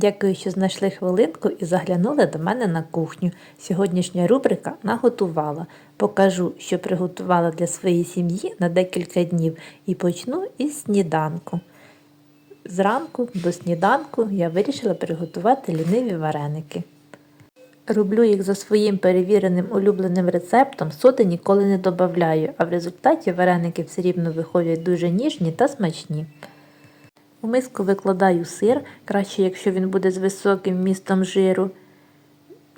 Дякую, що знайшли хвилинку і заглянули до мене на кухню. Сьогоднішня рубрика наготувала. Покажу, що приготувала для своєї сім'ї на декілька днів і почну із сніданку. Зранку до сніданку я вирішила приготувати ліниві вареники. Роблю їх за своїм перевіреним улюбленим рецептом, соди ніколи не додаю, а в результаті вареники все рівно виходять дуже ніжні та смачні. У миску викладаю сир, краще, якщо він буде з високим вмістом жиру.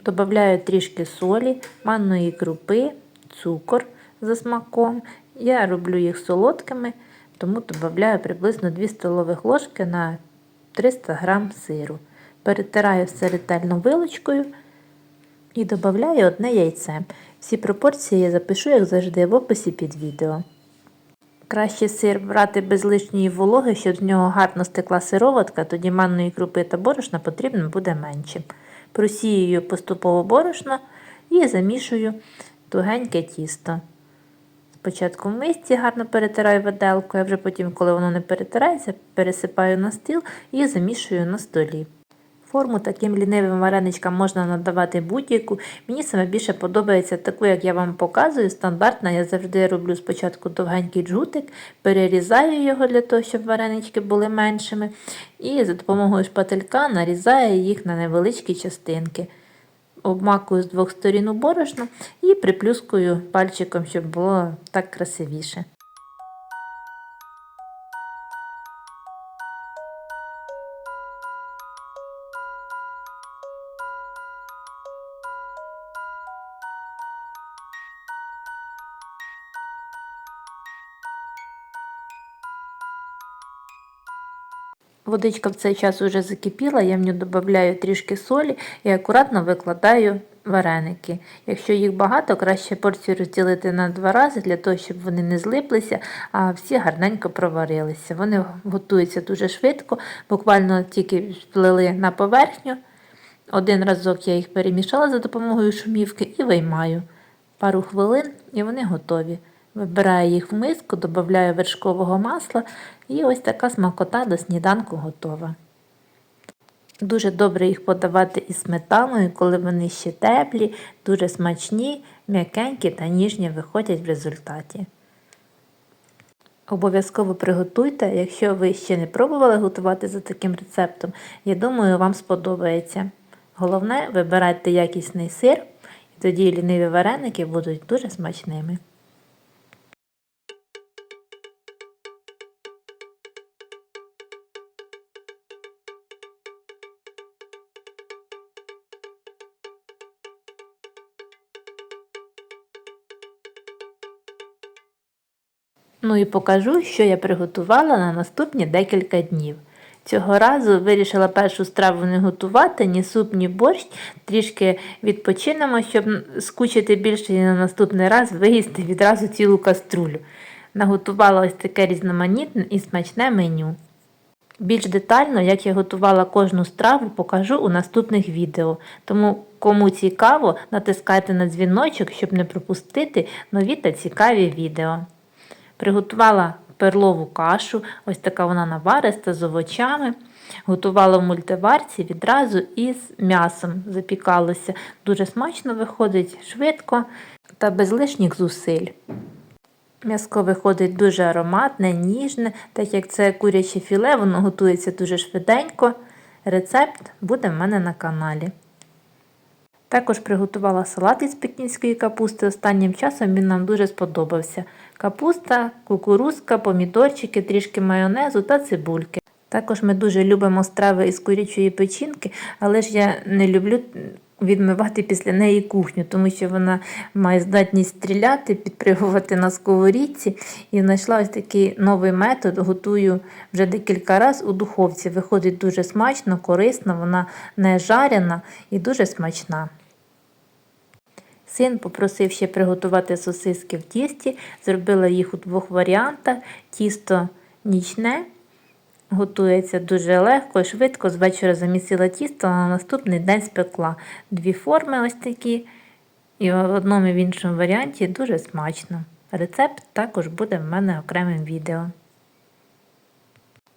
Добавляю трішки солі, манної крупи, цукор за смаком. Я роблю їх солодкими, тому додаю приблизно 2 столових ложки на 300 г сиру. Перетираю все ретельно вилочкою і додаю одне яйце. Всі пропорції я запишу, як завжди, в описі під відео. Краще сир брати без лишньої вологи, щоб з нього гарно стекла сироватка, тоді манної крупи та борошна потрібно буде менше. Просіюю поступово борошно і замішую тугеньке тісто. Спочатку в мисці гарно перетираю виделкою, а вже потім, коли воно не перетирається, пересипаю на стіл і замішую на столі. Форму таким лінивим вареничкам можна надавати будь-яку. Мені саме більше подобається таку, як я вам показую. Стандартна, я завжди роблю спочатку довгенький джгутик, перерізаю його для того, щоб варенички були меншими. І за допомогою шпателька нарізаю їх на невеличкі частинки. Обмакую з двох сторін у борошно і приплюскую пальчиком, щоб було так красивіше. Водичка в цей час вже закипіла, я в нього додаю трішки солі і акуратно викладаю вареники. Якщо їх багато, краще порцію розділити на два рази, для того, щоб вони не злиплися, а всі гарненько проварилися. Вони готуються дуже швидко, буквально тільки сплили на поверхню. Один разок я їх перемішала за допомогою шумівки і виймаю. Пару хвилин і вони готові. Вибираю їх в миску, додаю вершкового масла і ось така смакота до сніданку готова. Дуже добре їх подавати із сметаною, коли вони ще теплі, дуже смачні, м'якенькі та ніжні виходять в результаті. Обов'язково приготуйте, якщо ви ще не пробували готувати за таким рецептом, я думаю, вам сподобається. Головне, вибирайте якісний сир, і тоді ліниві вареники будуть дуже смачними. Ну і покажу, що я приготувала на наступні декілька днів. Цього разу вирішила першу страву не готувати, ні суп, ні борщ, трішки відпочинемо, щоб скучити більше і на наступний раз виїсти відразу цілу каструлю. Наготувала ось таке різноманітне і смачне меню. Більш детально, як я готувала кожну страву, покажу у наступних відео. Тому, кому цікаво, натискайте на дзвіночок, щоб не пропустити нові та цікаві відео. Приготувала перлову кашу, ось така вона навариста з овочами. Готувала в мультиварці відразу із м'ясом запікалося. Дуже смачно виходить, швидко та без лишніх зусиль. М'яско виходить дуже ароматне, ніжне, так як це куряче філе, воно готується дуже швиденько. Рецепт буде в мене на каналі. Також приготувала салат із пекінської капусти. Останнім часом він нам дуже сподобався. Капуста, кукурузка, помідорчики, трішки майонезу та цибульки. Також ми дуже любимо страви із курячої печінки, але ж я не люблю відмивати після неї кухню, тому що вона має здатність стріляти, підпригувати на сковорідці. І знайшла ось такий новий метод. Готую вже декілька разів у духовці. Виходить дуже смачно, корисно, вона не жарена і дуже смачна. Син попросив ще приготувати сосиски в тісті, зробила їх у двох варіантах. Тісто нічне, готується дуже легко і швидко. З вечора замісила тісто, а на наступний день спекла. Дві форми ось такі. І в одному і в іншому варіанті дуже смачно. Рецепт також буде в мене окремим відео.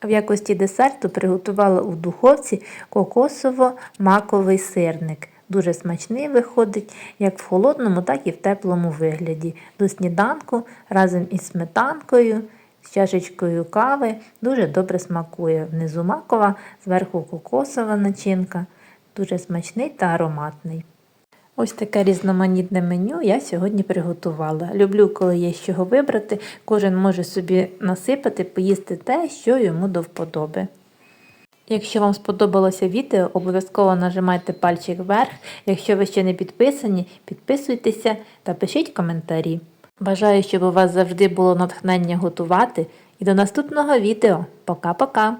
В якості десерту приготувала у духовці кокосово-маковий сирник. Дуже смачний виходить як в холодному, так і в теплому вигляді. До сніданку разом із сметанкою, з чашечкою кави дуже добре смакує. Внизу макова, зверху кокосова начинка. Дуже смачний та ароматний. Ось таке різноманітне меню я сьогодні приготувала. Люблю, коли є з чого вибрати. Кожен може собі насипати, поїсти те, що йому до вподоби. Якщо вам сподобалося відео, обов'язково нажимайте пальчик вверх. Якщо ви ще не підписані, підписуйтеся та пишіть коментарі. Бажаю, щоб у вас завжди було натхнення готувати. І до наступного відео. Пока-пока!